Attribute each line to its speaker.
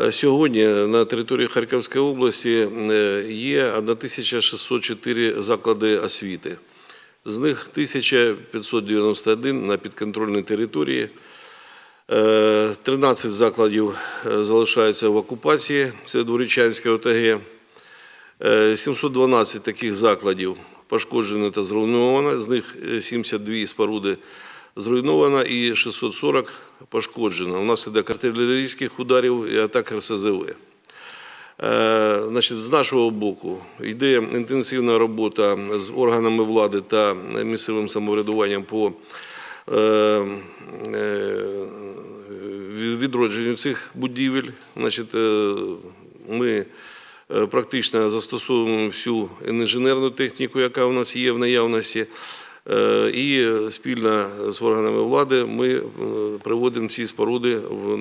Speaker 1: Е, Сьогодні на території Харківської області е, є 1604 заклади освіти. З них 1591 на підконтрольній території. Е, 13 закладів е, залишаються в окупації, це Дворічанське ОТГ. Е, 712 таких закладів пошкоджено та зруйновано, з них е, 72 споруди зруйновано і 640 пошкоджено внаслідок артилерійських ударів і атак РСЗВ. Е, Значить, з нашого боку йде інтенсивна робота з органами влади та місцевим самоврядуванням по е, е, відродженню цих будівель. Значить, ми практично застосовуємо всю інженерну техніку, яка у нас є в наявності. Е, І спільно з органами влади ми е, приводимо ці споруди в